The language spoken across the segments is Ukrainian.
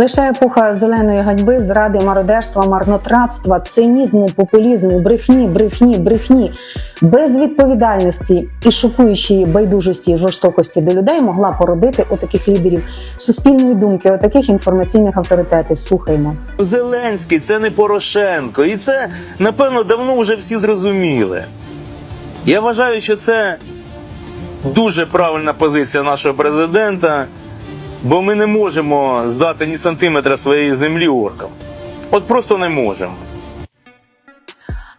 Лише епоха зеленої ганьби, зради, мародерства, марнотратства, цинізму, популізму, брехні, брехні, брехні, безвідповідальності і шокуючої байдужості жорстокості до людей могла породити отаких лідерів суспільної думки, отаких інформаційних авторитетів. Слухаємо. Зеленський це не Порошенко. І це, напевно, давно вже всі зрозуміли. Я вважаю, що це дуже правильна позиція нашого президента, бо ми не можемо здати ні сантиметра своєї землі оркам. От просто не можемо.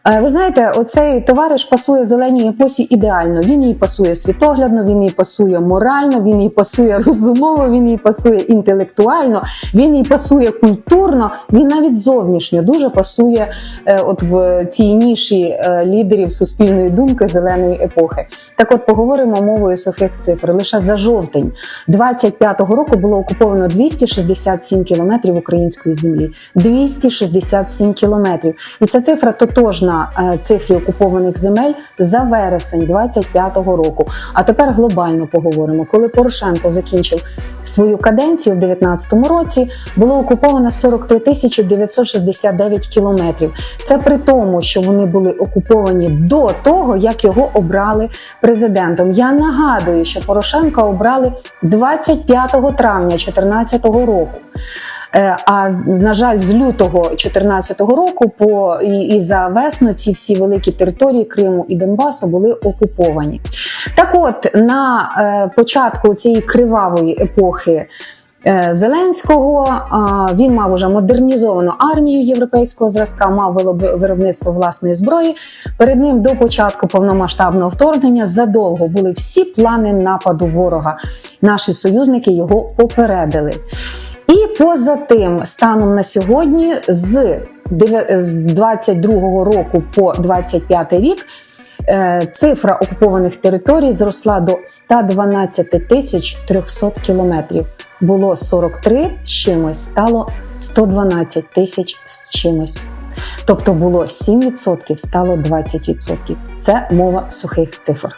Е, Ви знаєте, оцей товариш пасує зеленій епосі ідеально. Він їй пасує світоглядно, він їй пасує морально, він їй пасує розумово, він їй пасує інтелектуально, він їй пасує культурно. Він навіть зовнішньо дуже пасує е, от в цій ніші е, лідерів суспільної думки зеленої епохи. Так, от поговоримо мовою сухих цифр. Лише за жовтень 25-го року було окуповано 267 кілометрів української землі. 267 кілометрів. І ця цифра тотожна е, цифрі окупованих земель за вересень 25-го року. А тепер глобально поговоримо. Коли Порошенко закінчив свою каденцію в 19-му році, було окуповано 43 тисячі 969 кілометрів. Це при тому, що вони були окуповані до того, як його обрали президентом. Я нагадую, що Порошенка обрали 25 травня 2014 року. Е, А на жаль, з лютого 2014 року по і, і за весну ці всі великі території Криму і Донбасу були окуповані. Так, от на е, початку цієї кривавої епохи. е, Зеленського він мав уже модернізовану армію європейського зразка, мав виробництво власної зброї. Перед ним до початку повномасштабного вторгнення задовго були всі плани нападу ворога. Наші союзники його попередили. І поза тим, станом на сьогодні, з дев'я- з 22-го року по 25 рік, е, цифра окупованих територій зросла до 112 тисяч 300 кілометрів. Було 43 з чимось, стало 112 тисяч з чимось. Тобто було 7%, стало 20%. Це мова сухих цифр.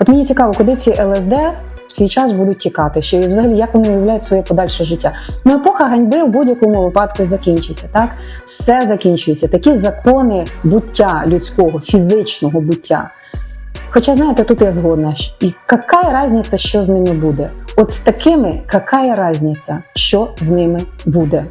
От мені цікаво, куди ці ЛСД свій час будуть тікати, що і взагалі як вони уявляють своє подальше життя. Ну, епоха ганьби в будь-якому випадку закінчиться. Так, все закінчується. Такі закони буття людського, фізичного буття. Хоча, знаєте, тут я згодна. І яка різниця, що з ними буде? От з такими, яка різниця, що з ними буде?